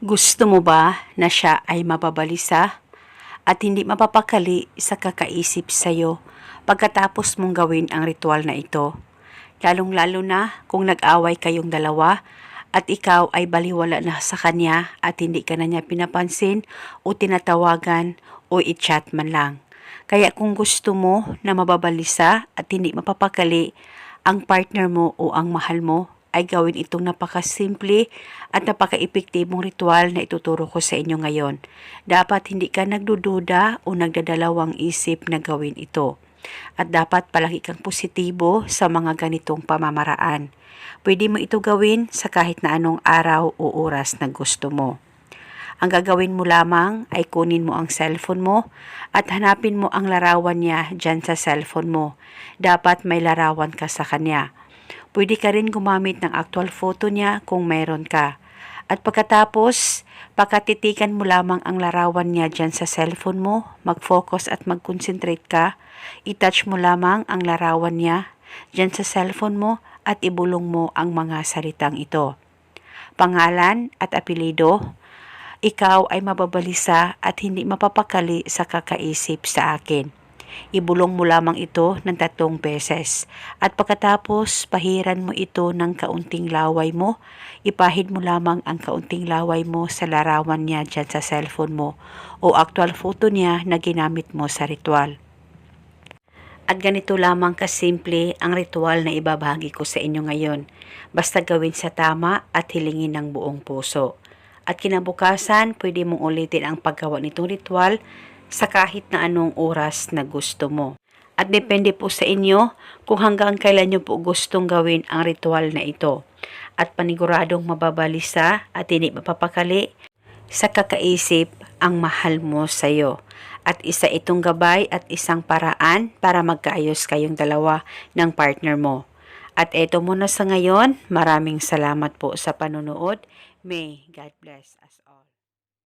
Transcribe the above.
Gusto mo ba na siya ay mababalisa at hindi mapapakali sa kakaisip sa'yo pagkatapos mong gawin ang ritual na ito? Lalong-lalo na kung nag-away kayong dalawa at ikaw ay baliwala na sa kanya at hindi ka na niya pinapansin o tinatawagan o i-chat man lang. Kaya kung gusto mo na mababalisa at hindi mapapakali ang partner mo o ang mahal mo, ay gawin itong napakasimple at napaka-epektibong ritual na ituturo ko sa inyo ngayon. Dapat hindi ka nagdududa o nagdadalawang isip na gawin ito. At dapat palagi kang positibo sa mga ganitong pamamaraan. Pwede mo ito gawin sa kahit na anong araw o oras na gusto mo. Ang gagawin mo lamang ay kunin mo ang cellphone mo at hanapin mo ang larawan niya dyan sa cellphone mo. Dapat may larawan ka sa kanya. Pwede ka rin gumamit ng actual photo niya kung mayroon ka. At pagkatapos, pakatitikan mo lamang ang larawan niya dyan sa cellphone mo, mag-focus at mag-concentrate ka, itouch mo lamang ang larawan niya dyan sa cellphone mo at ibulong mo ang mga salitang ito. Pangalan at apelido, ikaw ay mababalisa at hindi mapapakali sa kakaisip sa akin. Ibulong mo lamang ito ng tatlong beses. At pagkatapos, pahiran mo ito ng kaunting laway mo. Ipahid mo lamang ang kaunting laway mo sa larawan niya dyan sa cellphone mo o actual photo niya na ginamit mo sa ritual. At ganito lamang kasimple ang ritual na ibabahagi ko sa inyo ngayon. Basta gawin sa tama at hilingin ng buong puso. At kinabukasan, pwede mong ulitin ang paggawa nitong ritual sa kahit na anong oras na gusto mo. At depende po sa inyo kung hanggang kailan nyo po gustong gawin ang ritual na ito. At paniguradong mababalisa at hindi mapapakali sa kakaisip ang mahal mo sa iyo. At isa itong gabay at isang paraan para magkaayos kayong dalawa ng partner mo. At eto muna sa ngayon, maraming salamat po sa panonood. May God bless us all.